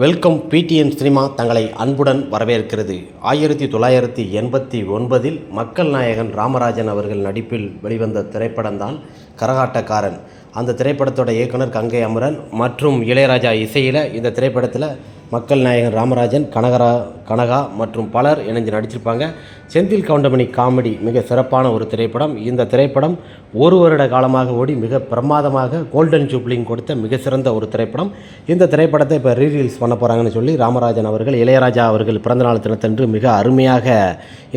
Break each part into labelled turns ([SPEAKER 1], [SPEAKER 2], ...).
[SPEAKER 1] Welcome PTN cinema தங்களை அன்புடன் வரவேற்கிறது. ஆயிரத்தி தொள்ளாயிரத்தி எண்பத்தி ஒன்பதில் மக்கள் நாயகன் ராமராஜன் அவர்கள் நடிப்பில் வெளிவந்த திரைப்படம்தான் கரகாட்டக்காரன். அந்த திரைப்படத்தோட இயக்குனர் கங்கை அமரன் மற்றும் இளையராஜா இசையில் இந்த திரைப்படத்தில் மக்கள் நாயகன் ராமராஜன் கனகரா கனகா மற்றும் பலர் இணைஞ்சு நடிச்சிருப்பாங்க. செந்தில் கவுண்டமணி காமெடி மிக சிறப்பான ஒரு திரைப்படம். இந்த திரைப்படம் ஒரு வருட காலமாக ஓடி மிக பிரமாதமாக கோல்டன் ஜூப்ளிங் கொடுத்த மிக சிறந்த ஒரு திரைப்படம். இந்த திரைப்படத்தை இப்போ ரீரீல்ஸ் பண்ண போகிறாங்கன்னு சொல்லி ராமராஜன் அவர்கள் இளையராஜா அவர்கள் பிறந்தநாள் தினத்தன்று மிக அருமையாக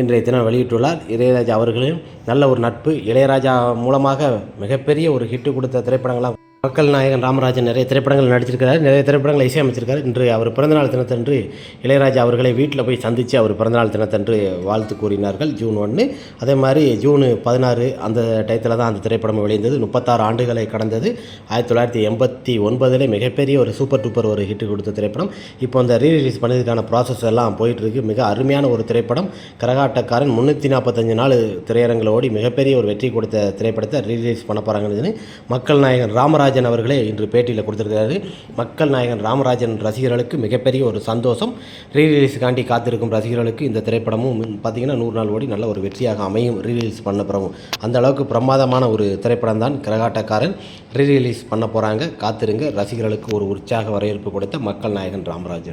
[SPEAKER 1] இன்றைய தினம் வெளியிட்டுள்ளார். இளையராஜா அவர்களும் நல்ல ஒரு நட்பு இளையராஜா மூலமாக மிகப்பெரிய ஒரு ஹிட்டு கொடுத்த திரைப்படங்களாக மக்கள் நாயகன் ராமராஜன் நிறைய திரைப்படங்கள் நடிச்சிருக்கிறார் நிறைய திரைப்படங்களை இசையமைச்சிருக்கார் இன்று அவர் பிறந்தநாள் தினத்தன்று இளையராஜா அவர்களை வீட்டில் போய் சந்தித்து அவர் பிறந்தநாள் தினத்தன்று வாழ்த்து கூறினார்கள் ஜூன் ஒன்று. அதே மாதிரி ஜூன் பதினாறு அந்த டயத்தில் தான் அந்த திரைப்படம் வெளிவந்தது. முப்பத்தாறு ஆண்டுகளை கடந்தது. ஆயிரத்தி தொள்ளாயிரத்தி எண்பத்தி ஒன்பதில் மிகப்பெரிய ஒரு சூப்பர் டூப்பர் ஒரு ஹிட் கொடுத்த திரைப்படம். இப்போ அந்த ரீரிலீஸ் பண்ணதுக்கான ப்ராசஸ் எல்லாம் போயிட்டுருக்கு. மிக அருமையான ஒரு திரைப்படம். கரகாட்டக்காரன் முந்நூற்றி நாற்பத்தஞ்சு நாள் திரையரங்கில் ஓடி மிகப்பெரிய ஒரு வெற்றி கொடுத்த திரைப்படத்தை ரீரிலீஸ் பண்ண போகிறாங்கன்னு மக்கள் நாயகன் ராமராஜ் ராமராஜன் அவர்களே இன்று பேட்டியில் கொடுத்துருக்காரு மக்கள் நாயகன் ராமராஜன் ரசிகர்களுக்கு மிகப்பெரிய ஒரு சந்தோஷம். ரீரிலீஸுக்காண்டி காத்திருக்கும் ரசிகர்களுக்கு இந்த திரைப்படமும் பார்த்திங்கன்னா நூறு நாள் ஓடி நல்ல ஒரு வெற்றியாக அமையும். ரீரிலீஸ் பண்ண பிறகும் அந்த அளவுக்கு பிரமாதமான ஒரு திரைப்படம் தான் கரகாட்டக்காரன். ரீரிலீஸ் பண்ண போகிறாங்க காத்திருங்க. ரசிகர்களுக்கு ஒரு உற்சாக வரவேற்பு கொடுத்த மக்கள் நாயகன் ராமராஜன்.